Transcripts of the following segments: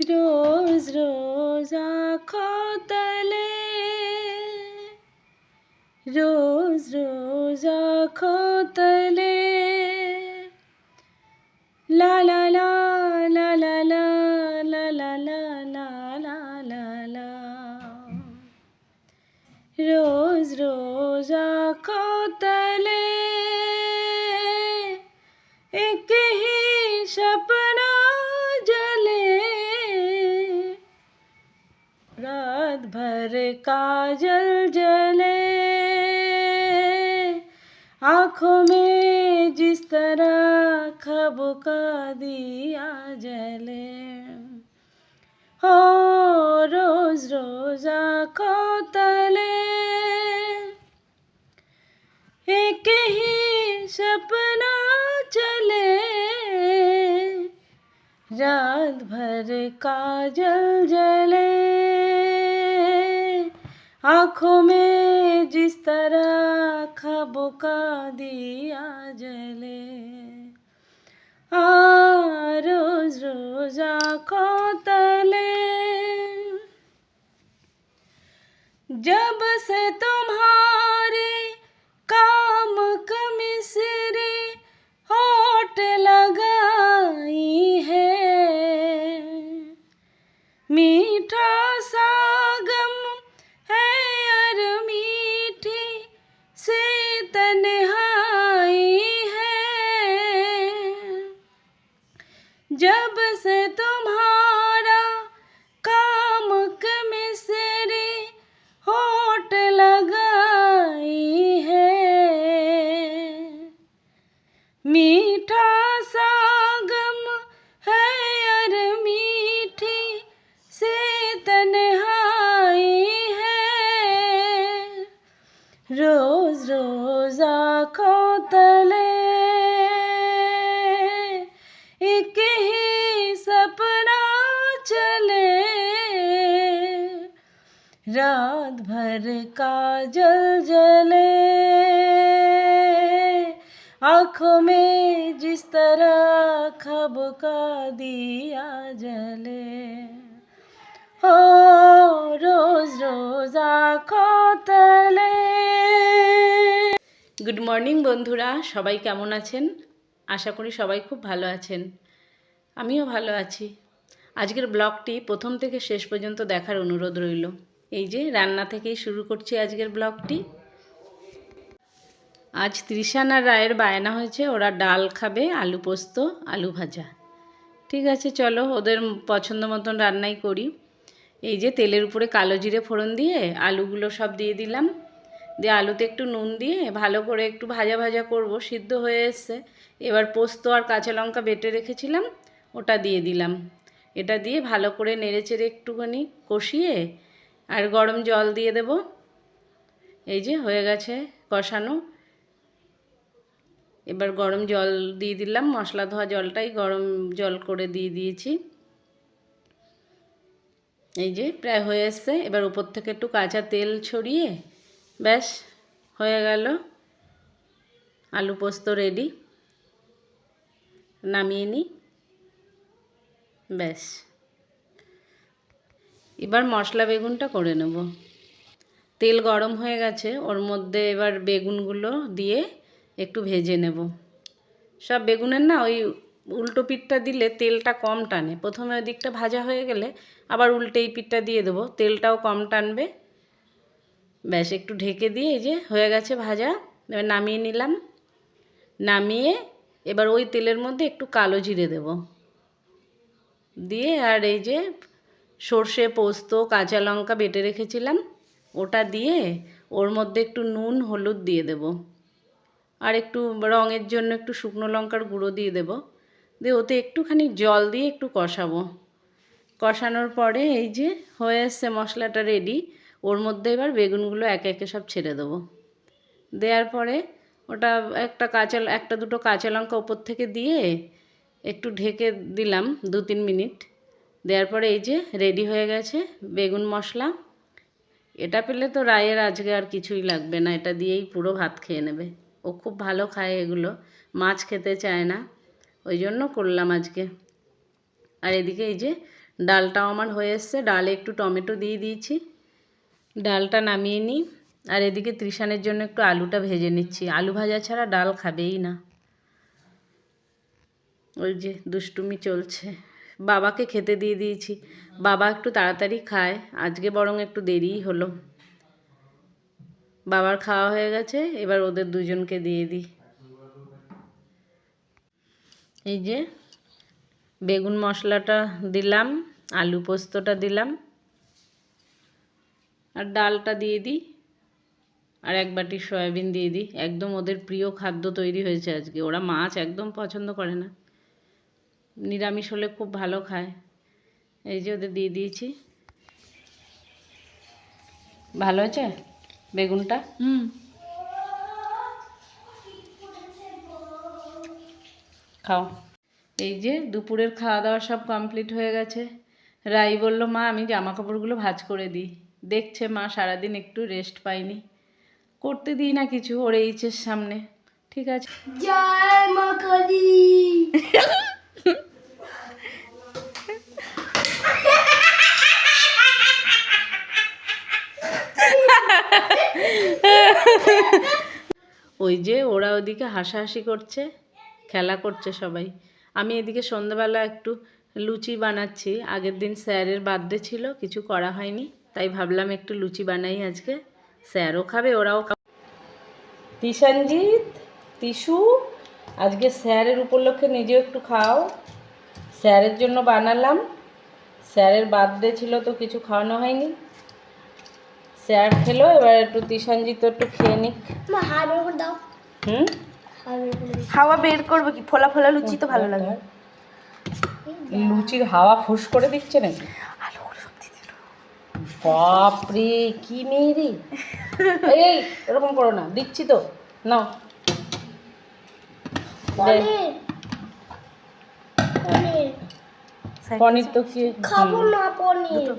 রোজ রোজ খতলে রোজ রোজ খতলে লা লা লা লা লা লা লা লা লা লা লা লা লা রোজ রোজ খতলে रात भर काजल जले। आँखों में जिस तरह खब का दिया जले। हो रोज रोज आँखों तले। एक ही सपना चले। रात भर काजल जले। आँखों में जिस तरह खबों का दिया जले। आ रोज रोज आँखों तले। जब से तुम्हारे जब से तुम्हारा काम कमिसरे होट लगाई है। मीठा सागम है और मीठी से तन्हाई है। रोज रोज आँखों तले रात भर काजल जले आँखों में जिस तरह खब का दिया जले हो রোজ রোজ আঁখো তলে গুড মর্নিং বন্ধুরা সবাই কেমন আছেন আশা করি সবাই খুব ভালো আছেন আমিও ভালো আছি আজকের ব্লগটি প্রথম থেকে শেষ পর্যন্ত দেখার অনুরোধ রইল এই যে রান্না থেকেই শুরু করছি আজকের ব্লগটি। আজ আর রায়ের বায়না হয়েছে, ওরা ডাল খাবে, আলু পোস্ত, আলু ভাজা। ঠিক আছে, চলো ওদের পছন্দ মতন রান্নাই করি। এই যে তেলের উপরে কালো জিরে ফোড়ন দিয়ে আলুগুলো সব দিয়ে দিলাম। দিয়ে আলুতে একটু নুন দিয়ে ভালো করে একটু ভাজা ভাজা করব, সিদ্ধ হয়ে এসছে। এবার পোস্ত আর কাঁচা লঙ্কা বেটে রেখেছিলাম, ওটা দিয়ে দিলাম। এটা দিয়ে ভালো করে নেড়ে চেড়ে একটুখানি কষিয়ে আর গরম জল দিয়ে দেব। এই যে হয়ে গেছে কষানো। এবার গরম জল দিয়ে দিলাম। মশলা ধোয়া জলটাই গরম জল করে দিয়ে দিয়েছি। এই যে প্রায় হয়ে এসছে। এবার উপর থেকে একটু কাঁচা তেল ছড়িয়ে ব্যাস হয়ে গেল। আলু পোস্ত রেডি নামিয়ে নিই। ব্যাস। এবার মশলা বেগুনটা করে নেব। তেল গরম হয়ে গেছে, ওর মধ্যে এবার বেগুনগুলো দিয়ে একটু ভেজে নেব। সব বেগুনের না ওই উল্টো পিঠটা দিলে তেলটা কম টানে। প্রথমে ওই দিকটা ভাজা হয়ে গেলে আবার উল্টে এই পিঠটা দিয়ে দেবো। তেলটাও কম টানবে। ব্যাস, একটু ঢেকে দিয়ে এই যে হয়ে গেছে ভাজা, এবার নামিয়ে নিলাম। নামিয়ে এবার ওই তেলের মধ্যে একটু কালো জিরে দেব। দিয়ে আর এই যে সর্ষে, পোস্ত, কাঁচা লঙ্কা বেটে রেখেছিলাম। ওটা দিয়ে ওর মধ্যে একটু নুন, হলুদ দিয়ে দেব। আর একটু রঙের জন্য একটু শুকনো লঙ্কার গুঁড়ো দিয়ে দেব। দিয়ে ওতে একটুখানি জল দিয়ে একটু কষাবো। কষানোর পরে এই যে হয়ে এসছে মশলাটা রেডি ওর মধ্যে এবার বেগুনগুলো একে একে সব ছেড়ে দেবো। দেওয়ার পরে ওটা একটা কাঁচা, একটা দুটো কাঁচা লঙ্কা ওপর থেকে দিয়ে একটু ঢেকে দিলাম দু তিন মিনিট। দেওয়ার পরে এই যে রেডি হয়ে গেছে বেগুন মশলা। এটা পেলে তো রায়ের আজকে আর কিছুই লাগবে না, এটা দিয়েই পুরো ভাত খেয়ে নেবে। ও খুব ভালো খায় এগুলো, মাছ খেতে চায় না, ওই জন্য করলাম আজকে। আর এদিকে এই যে ডালটাও আমার হয়ে এসছে, ডালে একটু টমেটো দিয়ে দিয়েছি। ডালটা নামিয়ে নিই। আর এদিকে ত্রিশানের জন্য একটু আলুটা ভেজে নিচ্ছি। আলু ভাজা ছাড়া ডাল খাবেই না। ওই যে দুষ্টুমি চলছে। বাবাকে খেতে দিয়ে দিয়েছি। বাবা একটু তাড়াতাড়ি খায়, আজকে বরং একটু দেরিই হলো। বাবার খাওয়া হয়ে গেছে, এবার ওদের দুজনকে দিয়ে দিই। এই যে বেগুন মশলাটা দিলাম, আলু পোস্তটা দিলাম। আর ডালটা দিয়ে দিই, আর এক বাটি সয়াবিন দিয়ে দিই। একদম ওদের প্রিয় খাদ্য তৈরি হয়েছে আজকে। ওরা মাছ একদম পছন্দ করে না। নিরামিষ হলে খুব ভালো খায়। এই যে ওদের দিয়ে দিয়েছি। ভালো হয়েছে বেগুনটা? হুম। খাও। এই যে দুপুরের খাওয়া দাওয়া সব কমপ্লিট হয়ে গেছে। রাই বলল মা আমি জামা কাপড়গুলো ভাজ করে দিই। দেখছে মা সারাদিন একটু রেস্ট পাইনি। করতে দিই না কিছু ওর এইচের সামনে। ঠিক আছে। জয় মা ওই যে ওরা ওদিকে হাসাহাসি করছে, খেলা করছে সবাই। আমি এদিকে সন্ধ্যাবেলা একটু লুচি বানাচ্ছি। আগের দিন স্যারের বার্থডে ছিল, কিছু করা হয়নি, তাই ভাবলাম একটু লুচি বানাই আজকে। স্যারও খাবে, ওরাও খাবে। তিশানজিৎ, তিশু, আজকে স্যারের উপলক্ষে নিজেও একটু খাও। স্যারের জন্য বানালাম। স্যারের বার্থডে ছিল তো কিছু খাওয়ানো হয়নি। স্যার খেলো এবার একটু তিশানজিৎ একটু খেয়ে নিক। দাও। হুম? হাওয়া বের করব কি? ফোলা ফোলা লুচি তো ভালো লাগে। লুচির হাওয়া ফুস করে দিচ্ছে নাকি? বাপরে কি মেয়ে রে? এই এরকম করো না দিচ্ছি তো নাও। পনির। তো কি খাব না পনির।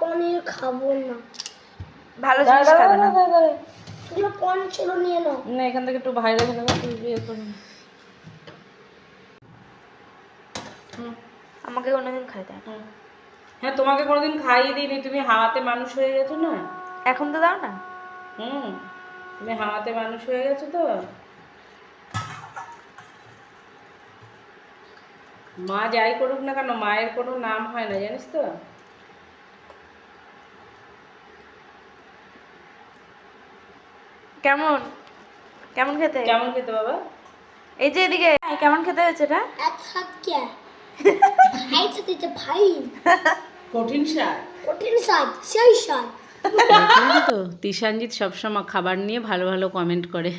পনির খাব না। ভালো জিনিস খাবে না? দাঁড়া। পনির ছিল নিয়ে নাও। না এখান থেকে একটু বাইরে গেলে ইয়ে করুন আমাকে কোনোদিন খাইতে হয় না। হ্যাঁ তোমাকে কোনোদিন খাইয়ে দিইনি তুমি হাওয়াতে মানুষ হয়ে গেছো না? এখন তো দাও না। হুম তুমি হাওয়াতে মানুষ হয়ে গেছো তো? মা যাই করুক না কেন মায়ের কোনো নাম হয় না জানিস তো? কেমন? কেমন খেতে? কেমন খেতে বাবা? এই যে এদিকে কেমন খেতে হয়েছে এটা? এক হাত কে? ভাই সাথে যে ভাই। কঠিন স্বাদ। কঠিন স্বাদ সেই স্বাদ। তো। তিশানজিৎ সবসময় খাবার নিয়ে ভালো ভালো কমেন্ট করে।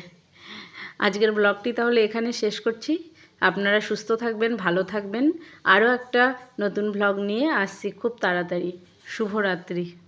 আজকের ব্লগটি তাহলে এখানে শেষ করছি। আপনারা সুস্থ থাকবেন ভালো থাকবেন। আরও একটা নতুন ব্লগ নিয়ে আসছি খুব তাড়াতাড়ি। শুভরাত্রি।